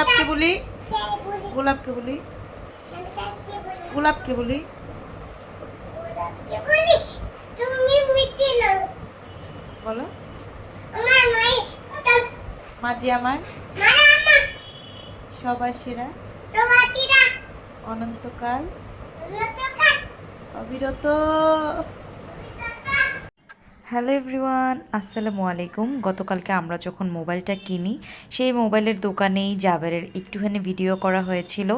গোলাপকে বলি? গোলাপকে বলি? গোলাপকে বলি? বলো। মাঝি আমার। সবার সেরা। অনন্তকাল। অবিরত। হ্যালো এভরিওয়ান, আসসালামু আলাইকুম। গতকালকে আমরা যখন মোবাইলটা কিনি, সেই মোবাইলের দোকানেই জাবেরের একটুখানি ভিডিও করা হয়েছিল।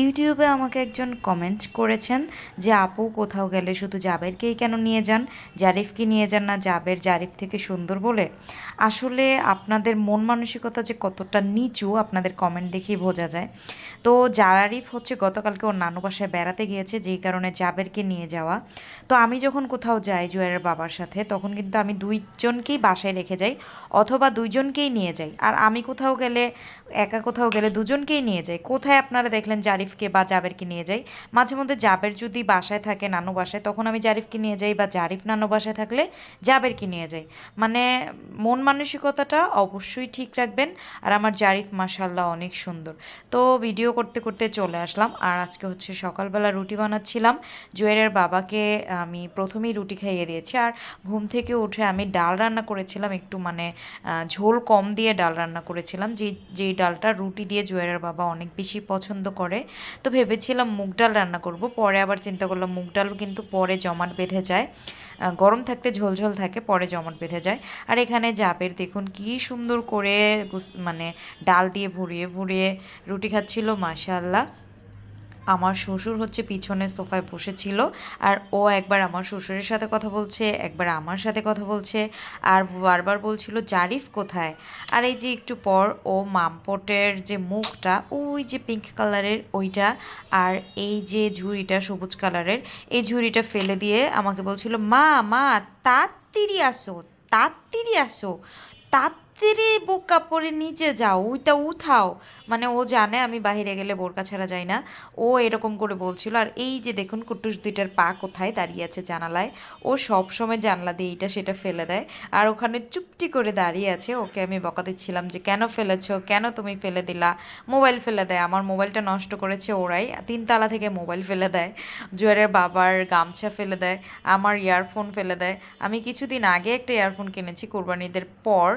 ইউটিউবে আমাকে একজন কমেন্ট করেছেন যে, আপু, কোথাও গেলে শুধু জাবেরকেই কেন নিয়ে যান? জারিফকে নিয়ে যান না, জাবের জারিফ থেকে সুন্দর বলে। আসলে আপনাদের মন মানসিকতা যে কতটা নিচু, আপনাদের কমেন্ট দেখেই বোঝা যায়। তো জারিফ হচ্ছে, গতকালকে ওর নানু বাসায় বেড়াতে গিয়েছে, যেই কারণে জাবেরকে নিয়ে যাওয়া। তো আমি যখন কোথাও যাই জুয়ারের বাবার সাথে, তখন কিন্তু আমি দুইজনকেই বাসায় রেখে যাই অথবা দুইজনকেই নিয়ে যাই। আর আমি কোথাও গেলে, একা কোথাও গেলে দুজনকেই নিয়ে যাই। কোথায় আপনারা দেখলেন জারিফকে বা জাবেরকে নিয়ে যাই? মাঝে মধ্যে জাবের যদি বাসায় থাকে নানু বাসায়, তখন আমি জারিফকে নিয়ে যাই বা জারিফ নানু বাসায় থাকলে জাবেরকে নিয়ে যাই। মানে মন মানসিকতাটা অবশ্যই ঠিক রাখবেন আর আমার জারিফ মাসাল্লাহ অনেক সুন্দর। তো ভিডিও করতে করতে চলে আসলাম আর আজকে হচ্ছে সকালবেলা রুটি বানাচ্ছিলাম। জুয়েলের বাবাকে আমি প্রথমেই রুটি খাইয়ে দিয়েছি আর ঘুম থেকে উঠে আমি ডাল রান্না করেছিলাম, একটু মানে ঝোল কম দিয়ে ডাল রান্না করেছিলাম। যে, যেই ডালটা রুটি দিয়ে জোয়ারের বাবা অনেক বেশি পছন্দ করে। তো ভেবেছিলাম মুগ ডাল রান্না করব, পরে আবার চিন্তা করলাম মুগ ডাল কিন্তু পরে জমাট বেঁধে যায়। গরম থাকতে ঝোলঝোল থাকে, পরে জমাট বেঁধে যায়। আর এখানে জাবের দেখুন কি সুন্দর করে মানে ডাল দিয়ে ভরিয়ে ভরিয়ে রুটি খাচ্ছিল, মাশাআল্লাহ। আমার শ্বশুর হচ্ছে পিছনে সোফায় বসেছিল আর ও একবার আমার শ্বশুরের সাথে কথা বলছে, একবার আমার সাথে কথা বলছে আর বারবার বলছিল, জারিফ কোথায়? আর এই যে একটু পর ও মামপটের যে মুখটা, ওই যে পিঙ্ক কালারের ওইটা আর এই যে ঝুড়িটা সবুজ কালারের এই ঝুড়িটা ফেলে দিয়ে আমাকে বলছিল, মা মা তাড়াতাড়ি আসো তাড়াতাড়ি আসো তাড়াতাড়ি বোকা পরে নিচে যাও, ওইটা উঠাও। মানে ও জানে আমি বাইরে গেলে বোরকা ছাড়া যাই না। ও এরকম করে বলছিল, আর এই যে দেখুন কুটুস দুইটার পা কোথায় দাঁড়িয়ে আছে জানালায়? ও সব সময় জানলা দিয়ে এইটা সেটা ফেলে দেয়। আর ওখানে চুপটি করে দাঁড়িয়ে আছে। ওকে আমি বকা দিচ্ছিলাম যে, কেন ফেলেছো? কেন তুমি ফেলে দিলা? মোবাইল ফেলে দেয়। আমার মোবাইলটা নষ্ট করেছে ওরাই। তিনতলা থেকে মোবাইল ফেলে দেয়। জুয়ারের বাবার গামছা ফেলে দেয়। আমার ইয়ারফোন ফেলে দেয়। আমি কিছুদিন আগে একটা ইয়ারফোন কিনেছি কোরবানিদের পর।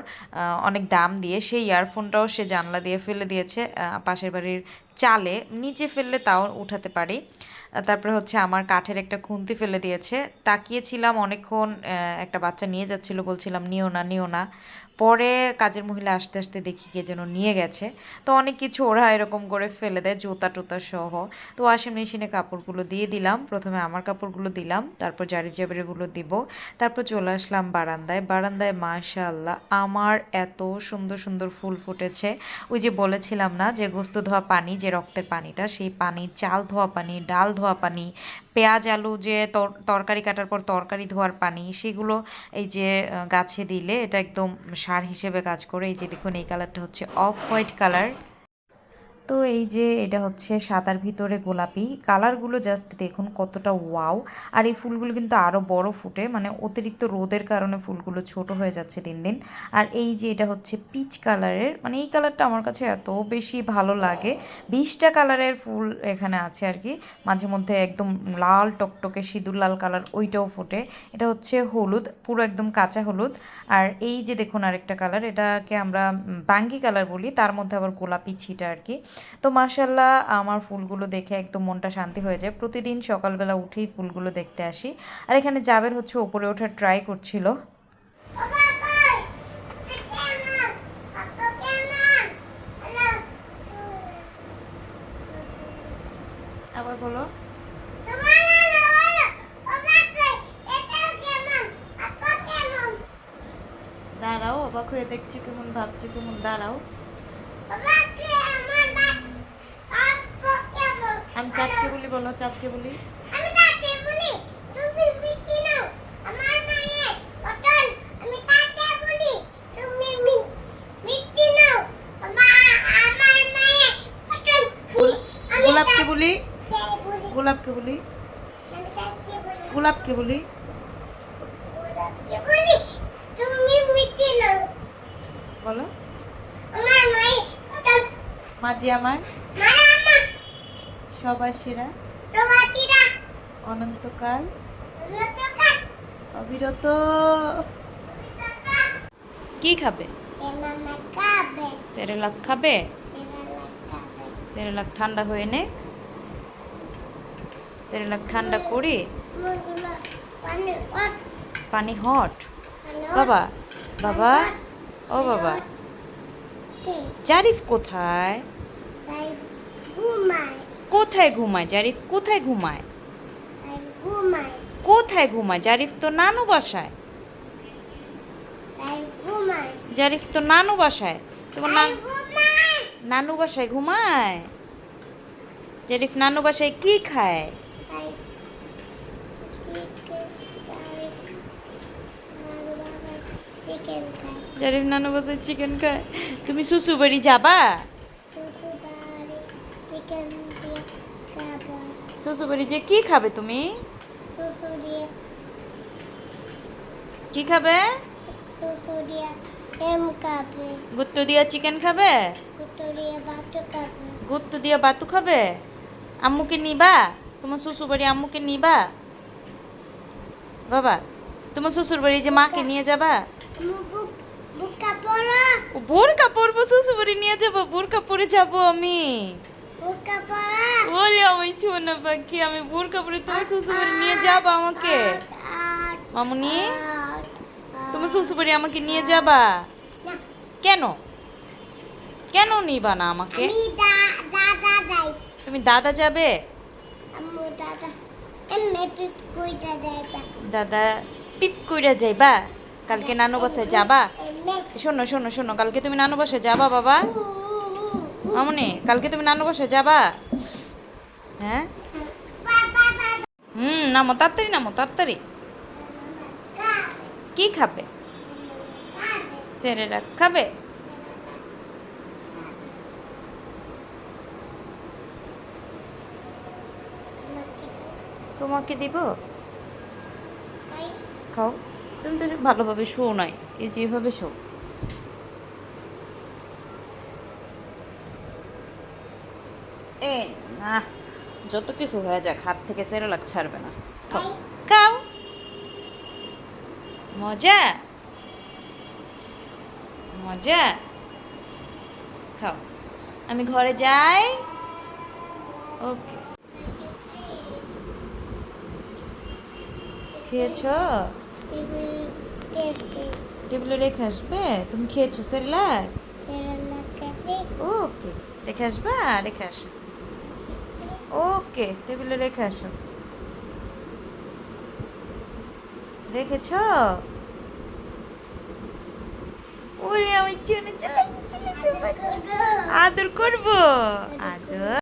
অনেক দাম দিয়ে সেই ইয়ারফোনটাও সে জানলা দিয়ে ফেলে দিয়েছে পাশের বাড়ির চালে। নিচে ফেললে তাও উঠাতে পারি। তারপরে হচ্ছে আমার কাঠের একটা খুন্তি ফেলে দিয়েছে। তাকিয়েছিলাম অনেকক্ষণ একটা বাচ্চা নিয়ে যাচ্ছিল, বলছিলাম, নিও না নিও না। পরে কাজের মহিলা আসতে আসতে দেখি কে যেন নিয়ে গেছে। তো অনেক কিছু ওরা এরকম করে ফেলে দেয়, জুতা টুতা সহ। তো ওয়াশিং মেশিনে কাপড়গুলো দিয়ে দিলাম। প্রথমে আমার কাপড়গুলো দিলাম, তারপর জারি জাবরিগুলো দিব। তারপর চলে আসলাম বারান্দায়। বারান্দায়, মাশাআল্লাহ, আমার এত সুন্দর সুন্দর ফুল ফুটেছে। ওই যে বলেছিলাম না যে গোস্ত ধোয়া পানি, যে রক্তের পানিটা, সেই পানি, চাল ধোয়া পানি, ডাল ধোয়া পানি পেঁয়াজ, আলু যে তর- তরকারি কাটার পর তরকারি ধোয়ার পানি, সেগুলো এই যে গাছে দিলে এটা একদম সার হিসেবে কাজ করে। এই যে দেখুন, এই কালারটা হচ্ছে অফ হোয়াইট কালার তো এই যে এটা হচ্ছে সাদার ভিতরে গোলাপি। কালারগুলো জাস্ট দেখুন কতটা ওয়াও আর এই ফুলগুলো কিন্তু আরও বড় ফুটে মানে অতিরিক্ত রোদের কারণে ফুলগুলো ছোট হয়ে যাচ্ছে দিন দিন। আর এই যে এটা হচ্ছে পিচ কালারের মানে এই কালারটা আমার কাছে এত বেশি ভালো লাগে। বিশটা কালারের ফুল এখানে আছে আর কি। মাঝে মধ্যে একদম লাল টকটকে সিঁদুর লাল কালার ওইটাও ফোটে। এটা হচ্ছে হলুদ, পুরো একদম কাঁচা হলুদ। আর এই যে দেখুন আরেকটা কালার এটাকে আমরা বাঙ্গি কালার বলি, তার মধ্যে আবার গোলাপি ছিটা আর কি। তো মাশাল্লাহ আমার ফুলগুলো দেখে একদম মনটা শান্তি হয়ে যায়। প্রতিদিন সকালবেলা উঠেই ফুলগুলো দেখতে আসি। আর এখানে জাবের হচ্ছে ওপরে ওঠার ট্রাই করছিল। আবার বলো। দাঁড়াও, অবাক হয়ে দেখছি কেমন, ভাবছি কেমন, দাঁড়াও। আমি গোলাপকে বলি তাতে বলি গোলাপকে বলি। বলি গোলাপকে বলি। গোলাপকে বলি। তুমি মিটি নাও। বলো। মাঝি আমার। মারা আমা সবার সেরা। অনন্তকাল। অবিরত। কি খাবে? সেরেলাক খাবে। সেরেলাক ঠান্ডা হয়ে নে সেরেলাক ঠান্ডা করে। পানি হট। বাবা বাবা ও বাবা। জারিফ কোথায়? ঘুমায়। কোথায় ঘুমায় জারিফ? কোথায় ঘুমায়? কোথায় ঘুমায়? জারিফ তো নানু বাসায়। জারিফ তো নানু বাসায়। তোমার নানু বাসায় ঘুমায়? জারিফ নানু বাসায় কি খায়? জারিফ নানু বাসায় চিকেন খায়। তুমি শ্বশুর বাড়ি যাবা শ্বশুরবাড়ি যে কি খাবে তুমি? কি খাবে? গুত্তু দিয়া চিকেন খাবে? গুত্তু দিয়া বাতু খাবে। আম্মুকে নিবা? তোমার শ্বশুর বাড়ি আম্মুকে নিবা? বাবা তোমার শ্বশুর বাড়ি যে মাকে নিয়ে যাবা? বোরকা পরবো শ্বশুর বাড়ি নিয়ে যাব বোরকা পরে যাব আমি। বলে আমি শোনা পাখি আমি বোরকা পরে তোমার শ্বশুর নিয়ে যাবা আমাকে। মামুনি আর তোমার শ্বশুর আমাকে নিয়ে যাবা? কেন? কেন নিবা না আমাকে? তুমি দাদা যাবে? দাদা। পিপ কইরা যাইবা। কালকে নানু বাসায় যাবা? শোনো শোনো শোনো কালকে তুমি নানু বাসায় যাবা বাবা। মামুনি কালকে তুমি নানু বাসায় যাবা? হ্যাঁ? হুম নামো তাড়াতাড়ি নামো তাড়াতাড়ি। কি খাবে? সেরেরা খাবে? তোমাকে দিব? খাও। তুমি তো ভালোভাবে শো নাই এই যে এভাবে শো এ না যত কিছু হয়ে যাক হাত থেকে সেরেলাক ছাড়বে না। খাও। মজা। মজা। খাও। আমি ঘরে যাই। ওকে। খেয়েছো? টেবিলে রেখে আসবে? তুমি খেয়েছো সেরেলাক। ওকে রেখে আসবা? রেখে আসো। ওকে টেবিলে রেখে আসো রেখেছ ওরে চলে চলে আদর করব আদর